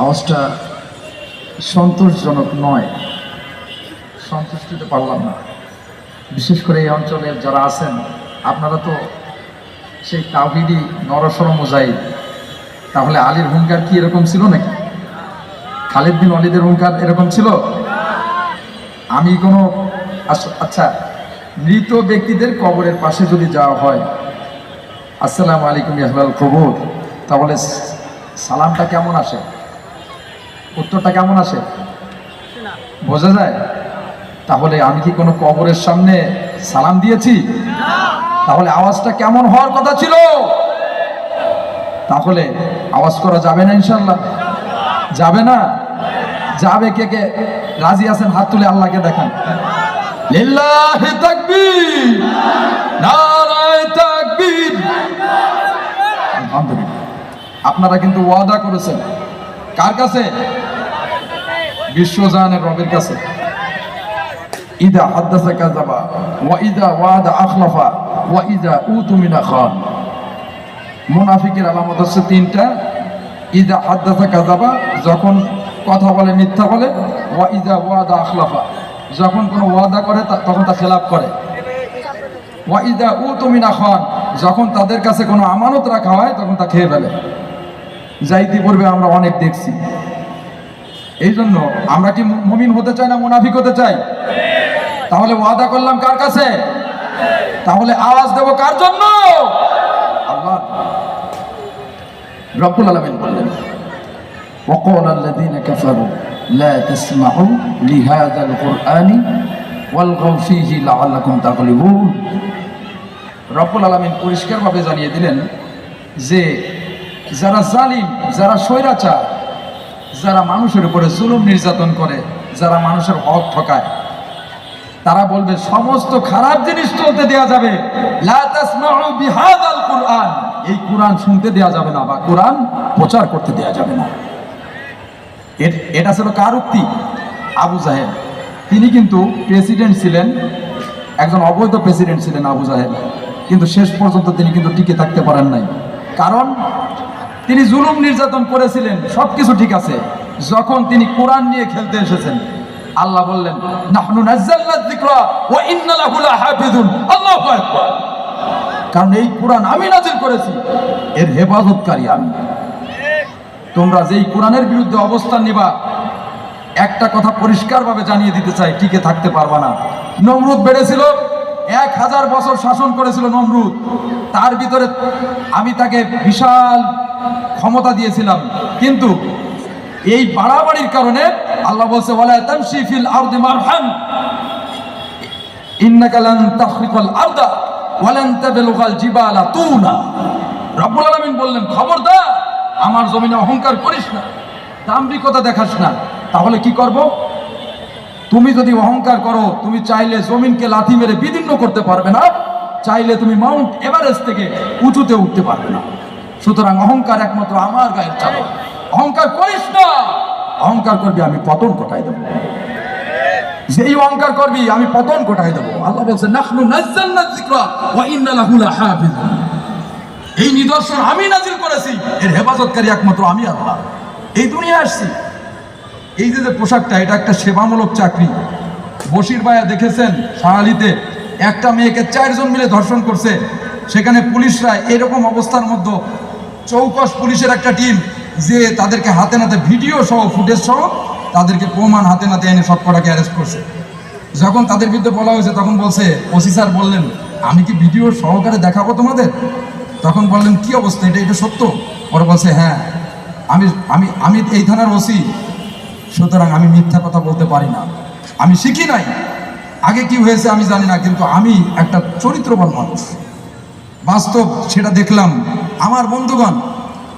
আওয়াজটা সন্তোষজনক নয়। সন্তুষ্ট হতে পারলাম না। বিশেষ করে এই অঞ্চলের যারা আছেন, আপনারা তো সেই তাহিদি নরসর মোজাই তাহলে আলীর হুঙ্কার কি এরকম ছিল নাকি? খালিদ বিন অলিদের হুঙ্কার এরকম ছিল? আমি কোনো আচ্ছা, আচ্ছা মৃত ব্যক্তিদের কবরের পাশে যদি যাওয়া হয় আসসালামু আলাইকুম ইয়াহলাল কবর। তাহলে সালামটা কেমন আসে? উত্তরটা কেমন আসে? বোঝা যায়? তাহলে আমি কি কোনো কবরের সামনে সালাম দিয়েছি? তাহলে আওয়াজটা কেমন হওয়ার কথা ছিল? তাহলে আওয়াজ করা যাবে না ইনশাল্লাহ যাবে না? যাবে কে কে? রাজি আছেন হাত তুলে আল্লাহকে দেখান। লিল্লাহি তাকবীর। নারায়ে আপনারা কিন্তু ওয়াদা করেছেন। কার কাছে? বিশ্বজানের রবের কাছে। ইদা হাদ্দাসা কাযাবা, ওয়া ইদা ওয়াদা আখলাফা, ওয়া ইদা উতুমিনা খান। মুনাফিকের আলামত হচ্ছে তিনটা। ইদা হাদ্দাসা কাযাবা, যখন কথা বলে, মিথ্যা বলে, ওয়া ইদা ওয়াদা আখলাফা। যখন কোনো ওয়াদা করে তখন তা খেলাপ করে। ওয়া ইদা উতুমিনা খান, যখন তাদের কাছে কোনো আমানত রাখা হয়, তখন তা খেয়ে ফেলে। যা ইতিপূর্বে আমরা অনেক দেখছি এই জন্য আমরা কি মু- মুমিন হতে চাই না মুনাফিক হতে চাই তাহলে ওয়াদা করলাম কার কাছে তাহলে আওয়াজ দেব কার জন্য আল্লাহ রব্বুল আলামিন বললেন وقال الذين كفروا لا تسمعوا لهذا القرآن والغوا فيه لعلكم تغلبون রব্বুল আলামিন পরিষ্কারভাবে জানিয়ে দিলেন যে যারা জালিম, যারা স্বৈরাচার, যারা মানুষের উপরে জুলুম নির্যাতন করে, যারা মানুষের হক ঠকায়, তারা বলবে, সমস্ত খারাপ জিনিস চলতে দেয়া যাবে। এই কোরআন শুনতে দেয়া যাবে না বা কোরআন প্রচার করতে দেয়া যাবে না। এটা ছিল কার উক্তি? আবু জাহেদ তিনি কিন্তু প্রেসিডেন্ট ছিলেন, একজন অবৈধ প্রেসিডেন্ট ছিলেন আবু জাহেদ কিন্তু শেষ পর্যন্ত তিনি কিন্তু টিকে থাকতে পারেন নাই। কারণ তিনি জুলুম নির্যাতন করেছিলেন সব কিছু ঠিক আছে। যখন তিনি কোরআন নিয়ে খেলতে এসেছেন, আল্লাহ বললেন কারণ এই কোরআন আমি নাজিল করেছি, এর হেফাজতকারী আমি। তোমরা যেই কোরআনের বিরুদ্ধে অবস্থান নিবা, একটা কথা পরিষ্কারভাবে জানিয়ে দিতে চাই, টিকে থাকতে পারবা না। নমরুদ বেড়েছিল, এক হাজার বছর শাসন করেছিল নমরুদ। তার ভিতরে আমি তাকে বিশাল ক্ষমতা দিয়েছিলাম। কিন্তু এই বাড়াবাড়ির কারণে আল্লাহ বলছে আমার জমিনে অহংকার করিস না, দাম্ভিকতা দেখাস না। তাহলে কি করব? তুমি যদি অহংকার করো, তুমি চাইলে জমিনকে লাথি মেরে বিদীর্ণ করতে পারবে না, চাইলে তুমি মাউন্ট এভারেস্ট থেকে উঁচুতে উঠতে পারবে না। সুতরাং অহংকার একমাত্র আমার গায়ের চালক অহংকার করিস না। অহংকার করবি, আমি পতন কোটাই দেবো। যেই অহংকার করবি, আমি পতন কোটাই দেবো। আল্লাহ বলছে নাহনু নাজ্জালনা এই নিদর্শন আমি নাজিল করেছি, এর হেফাজতকারী একমাত্র আমি আল্লাহ। এই দুনিয়া আসছি। এই যে যে পোশাকটা, এটা একটা সেবামূলক চাকরি। বসির ভাইয়া দেখেছেন সাহালিতে একটা মেয়েকে চারজন মিলে ধর্ষণ করছে। সেখানে পুলিশরা এরকম অবস্থার মধ্যে চৌকস পুলিশের একটা টিম যে তাদেরকে হাতে নাতে ভিডিও সহ, ফুটেজ সহ তাদেরকে প্রমাণ হাতে নাতে এনে সব কটাকে অ্যারেস্ট করছে। যখন তাদের বিরুদ্ধে বলা হয়েছে, তখন বলছে, ওসি স্যার বললেন, আমি কি ভিডিও সহকারে দেখাবো তোমাদের? তখন বললেন, কি অবস্থা? এটা এটা সত্য? ওরা বলছে হ্যাঁ আমি আমি আমি এই থানার ওসি, সুতরাং আমি মিথ্যা কথা বলতে পারি না। আমি শিখি নাই। আগে কি হয়েছে আমি জানি না, কিন্তু আমি একটা চরিত্রবান মানুষ। বাস্তব সেটা দেখলাম। আমার বন্ধুগণ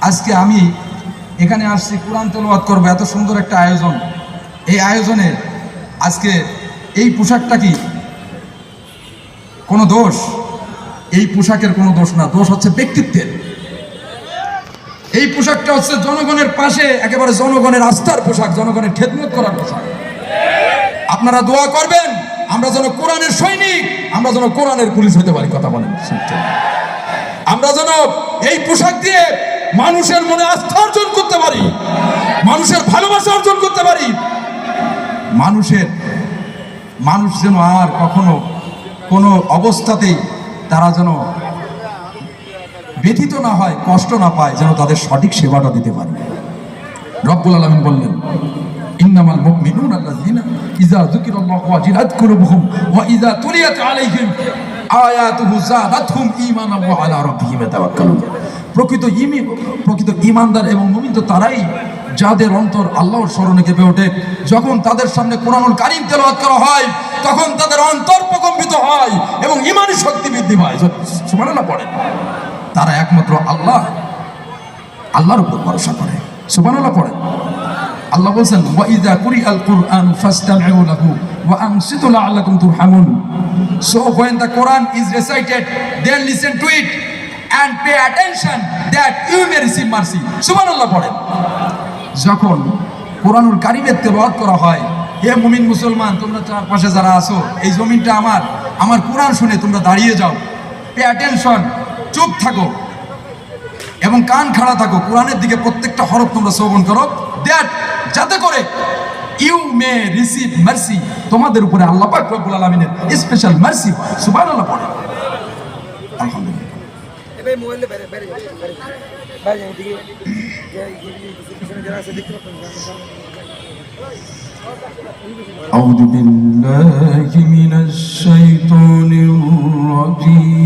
আজকে আমি এখানে আসছি, কোরআন তেলাওয়াত করব। এত সুন্দর একটা আয়োজন। এই আয়োজনে আজকে এই পোশাকটা কি? কোনো দোষ? এই পোশাকের কোনো দোষ না। দোষ হচ্ছে ব্যক্তিত্বের। এই পোশাকটা হচ্ছে জনগণের পাশে, একেবারে জনগণের আস্থার পোশাক, জনগণের খেদমত করার পোশাক। আপনারা দোয়া করবেন, আমরা যেন কোরআনের সৈনিক, আমরা যেন কোরআনের পুলিশ হতে পারি, কথা বলেন। আমরা যেন এই পোশাক দিয়ে মানুষের মনে আস্থা অর্জন করতে পারি। মানুষের ভালোবাসা অর্জন করতে পারি। মানুষের, মানুষ যেন আর কখনো কোনো অবস্থাতেই তারা যেন ব্যথিত না হয়, কষ্ট না পায়, যেন তাদের সঠিক সেবাটা দিতে পারে। রব্বুল আলামিন বললেন, ইন্নামাল মুমিনুনা আল্লাযিনা ইযা যুকিরাল্লাহু আলা প্রকৃত ইমি, প্রকৃত ইমানদার এবং মুমিন তো তারাই যাদের অন্তর আল্লাহর স্মরণে কেঁপে ওঠে। যখন তাদের সামনে কোরআনুল কারীম তেলাওয়াত করা হয়, তখন তাদের অন্তর প্রকম্পিত হয় এবং ঈমানি শক্তি বৃদ্ধি পায়। সুবহানাল্লাহ পড়ে তারা একমাত্র আল্লাহ, আল্লাহর উপর ভরসা করে। সুবহানাল্লাহ পড়ে আল্লাহ বলছেন, ওয়া ইযা কুরিআল কুরআন ফাসতামিউ লাহু ওয়া আনসিতু লাআল্লাকুম তুরহামুন। So when the quran is recited, then listen to it and pay attention that you may receive mercy. সুবহানাল্লাহ পড়েন। যখন কোরআনুল কারিমের তেলাওয়াত করা হয়, হে মুমিন মুসলমান, তোমরা চারপাশে যারা আছো, এই জমিনটা আমার আমার কোরআন শুনে তোমরা দাঁড়িয়ে যাও। পে অ্যাটেনশন চুপ থাকো। এবং কান খাড়া থাকো। কোরআনের দিকে প্রত্যেকটা হরফ তোমরা শ্রবণ করো। দ্যাট যাতে করে ইউ মে রিসিভ মার্সি তোমাদের উপরে আল্লাহ পাক রব্বুল আলামিনের স্পেশাল মার্সি সুবহানাল্লাহ পড়ে আলহামদুলিল্লাহ। এবার মোবাইলে বাইরে বাইরে যাও, বাইরে যাও। বাইরে যাও, এদিকে যে এদিকে পিছনে যারা আছে দেখতে পাচ্ছেন না, সামনে। أعوذ بالله من الشيطان الرجيم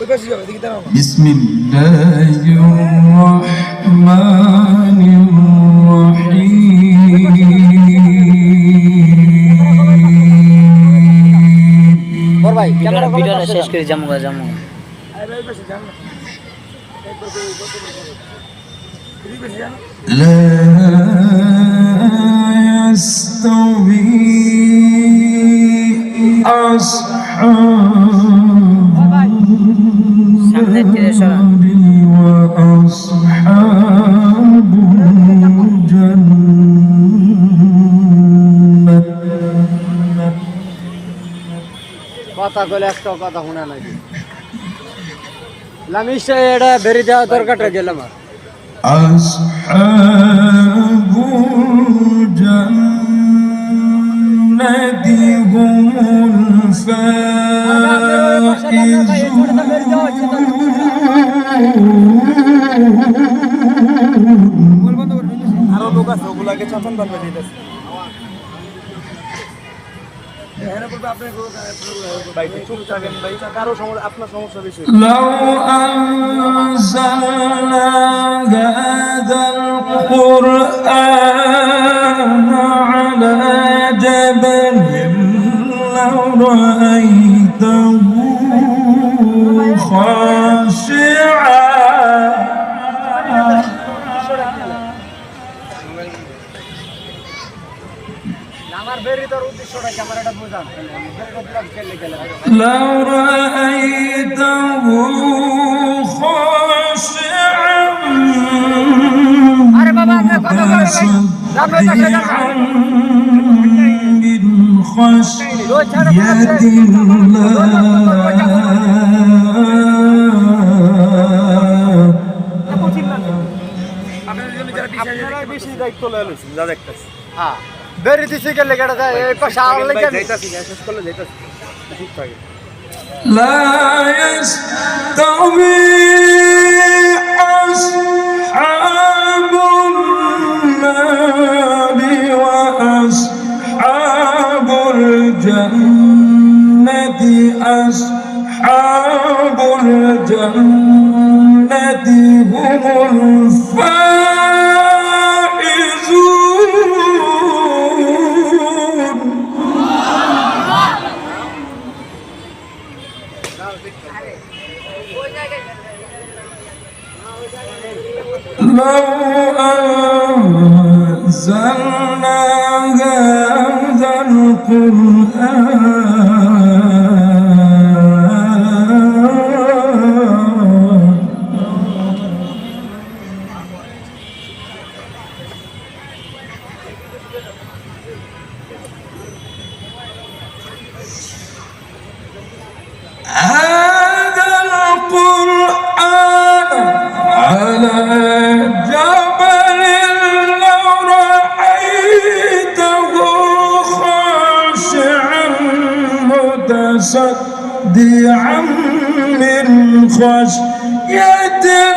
ওই পাশে যাও, এদিকে দাঁড়াও না। بسم الله الرحمن ওই কত বড়। এদিকে পাশে যান। لا يستوي أصحاب কথা কইলে একটা কথা শোনা নাই। লামিশটা এটা বেরি দেওয়া দরকারটা গেলাম আরও। লোক আছে ওগুলাকে চন্দন বানবে দিতেছে لو أنزلنا هذا القرآن على جبل لرأيته خاشعا لو رأيته خاشعا متصدعا من خشية الله আপনার জন্য যারা পিছিয়ে আপনারা বেশি দায়িত্ব লয়ে লইছেন যা দেখতেছি হ্যাঁ বেরি দিছি গেলে গেটা যায় এই পাশে আর লাগে যাইতাছি শেষ করলে যাইতাছি ঠিক থাকে লা ইস্তাবি لو أنزلنا هذا القرآن صدي عم من خشيته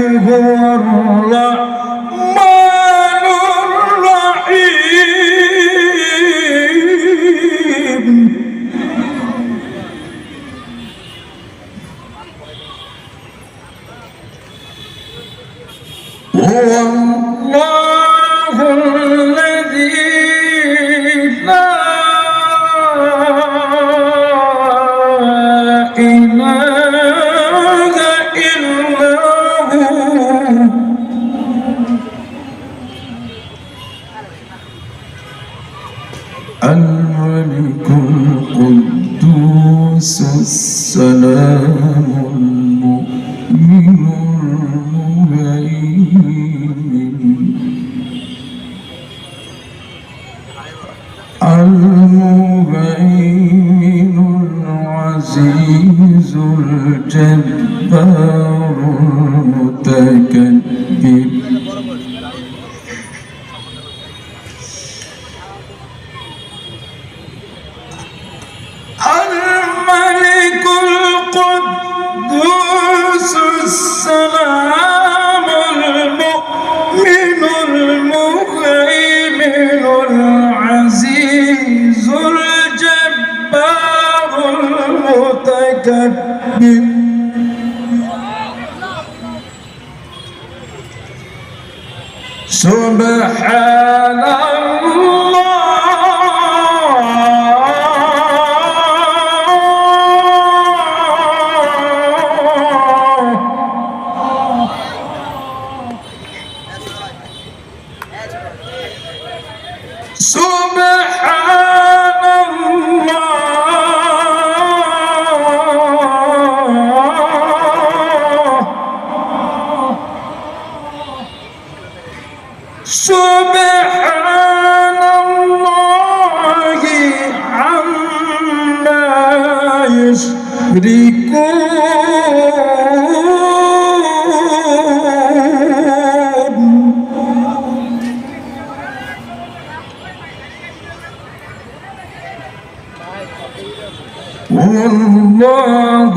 هو الرحمن আজিজুল জলিল سبحان سبحان الله عما يشركون. والله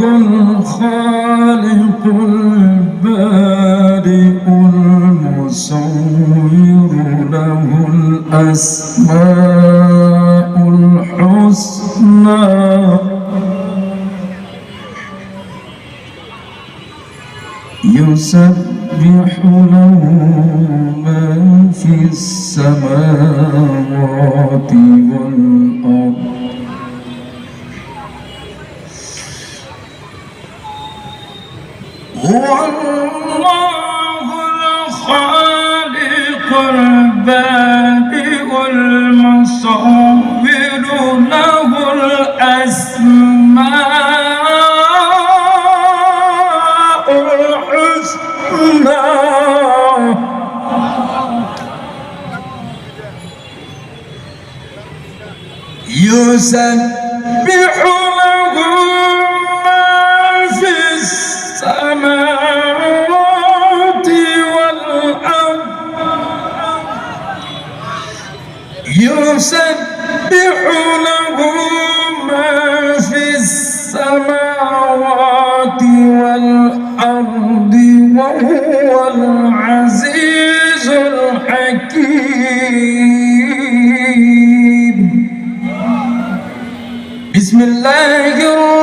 الخالق الأسماء الحسنى. يسبح له ما في السماوات والأرض. هو الله الخالق البارئ. المصور له الأسماء الحسنى يسبح وهو العزيز الحكيم. بسم الله الرحمن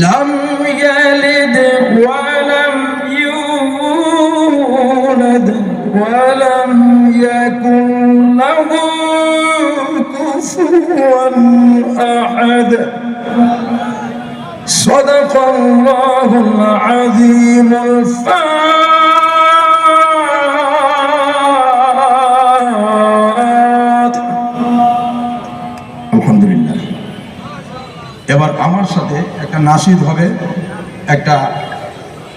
لم يلد ولم يولد ولم يكن له كفوا أحد صدق الله العظيم الفاتح الحمد لله এবার আমার সাথে একটা নাসিদ হবে একটা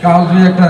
কাল একটা